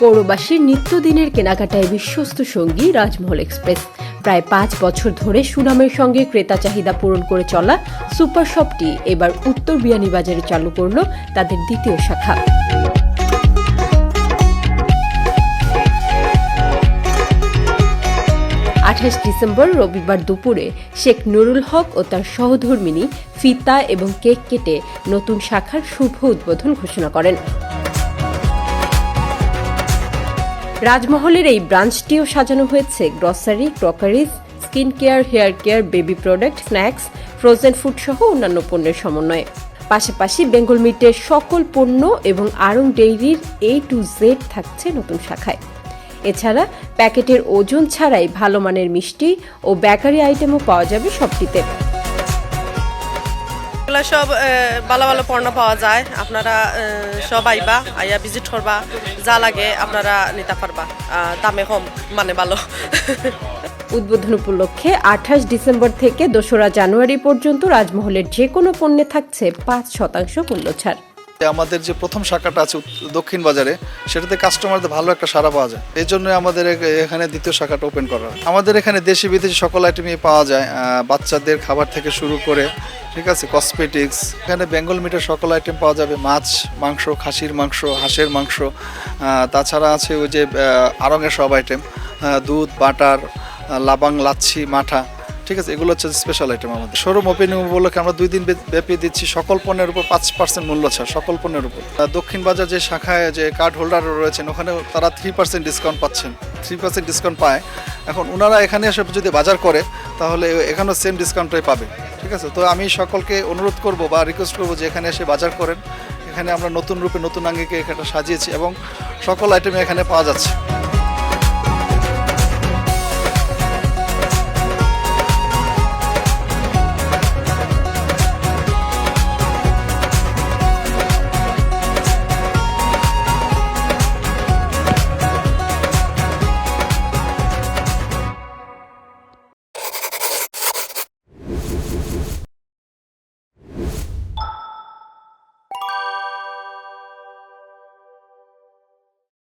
পৌরবাসীর নিত্যদিনের কেনাকাটায় বিশ্বস্ত সঙ্গী রাজমহল এক্সপ্রেস। প্রায় পাঁচ বছর ধরে সুনামের সঙ্গে ক্রেতা চাহিদা পূরণ করে চলা সুপার শপটি এবার উত্তর বিয়ানীবাজারে চালু করল তাদের দ্বিতীয় শাখা। আঠাশ ডিসেম্বর রবিবার দুপুরে শেখ নুরুল হক ও তার সহধর্মিনী ফিতা এবং কেক কেটে নতুন শাখার শুভ উদ্বোধন ঘোষণা করেন। রাজমহলের এই ব্রাঞ্চটিও সাজানো হয়েছে। Grocery crockeries skin care hair care baby product snacks frozen food সহ অন্যান্য পণ্যের সমন্বয়ে। পাশাপাশি বেঙ্গল মিটের সকল পণ্য এবং আড়ং ডেইরির এ টু জেড থাকছে নতুন শাখায়। এছাড়া প্যাকেটের ওজন ছাড়াই ভালো মানের মিষ্টি ও বেকারি আইটেমও পাওয়া যাবে সবটিতে। এগুলো সব ভালো ভালো পণ্য পাওয়া যায়। আপনারা সব আইবা, আইয়া ভিজিট করবা। যা লাগে আপনারা নিতে পারবা। দামে কম মানে ভালো। উদ্বোধন উপলক্ষে আঠাশ ডিসেম্বর থেকে দোসরা জানুয়ারি পর্যন্ত রাজমহলের যে কোনো পণ্যে থাকছে পাঁচ শতাংশ মূল্য ছাড় আমাদের যে প্রথম শাখাটা আছে দক্ষিণ বাজারে, সেটাতে কাস্টমারদের ভালো একটা সাড়া পাওয়া যায় এই জন্য আমাদের এখানে দ্বিতীয় শাখাটা ওপেন করা হয়। আমাদের এখানে দেশি বিদেশি সকল আইটেমই পাওয়া যায় বাচ্চাদের খাবার থেকে শুরু করে, ঠিক আছে কসমেটিক্স এখানে বেঙ্গল মিটের সকল আইটেম পাওয়া যাবে, মাছ, মাংস, খাসির মাংস, হাঁসের মাংস তাছাড়া আছে ওই যে আরঙের সব আইটেম দুধ, বাটার লাবাং, লাচ্ছি, মাঠা ঠিক আছে, এগুলো হচ্ছে স্পেশাল আইটেম আমাদের। শোরুম ওপেনিং উপলক্ষে আমরা দুই দিন ব্যাপী দিচ্ছি সকল পণ্যের উপর পাঁচ পার্সেন্ট মূল্য ছাড়, সকল পণ্যের উপর। দক্ষিণ বাজার যে শাখায় যে কার্ড হোল্ডার রয়েছেন ওখানে তারা থ্রি পার্সেন্ট ডিসকাউন্ট পাচ্ছেন। থ্রি পার্সেন্ট ডিসকাউন্ট পায়। এখন ওনারা এখানে এসে যদি বাজার করে, তাহলে এখানেও সেম ডিসকাউন্টটাই পাবে। ঠিক আছে, তো আমি সকলকে অনুরোধ করব বা রিকোয়েস্ট করব যে এখানে এসে বাজার করেন। এখানে আমরা নতুন রূপে নতুন আঙ্গিকে এখানে সাজিয়েছি এবং সকল আইটেম এখানে পাওয়া যাচ্ছে।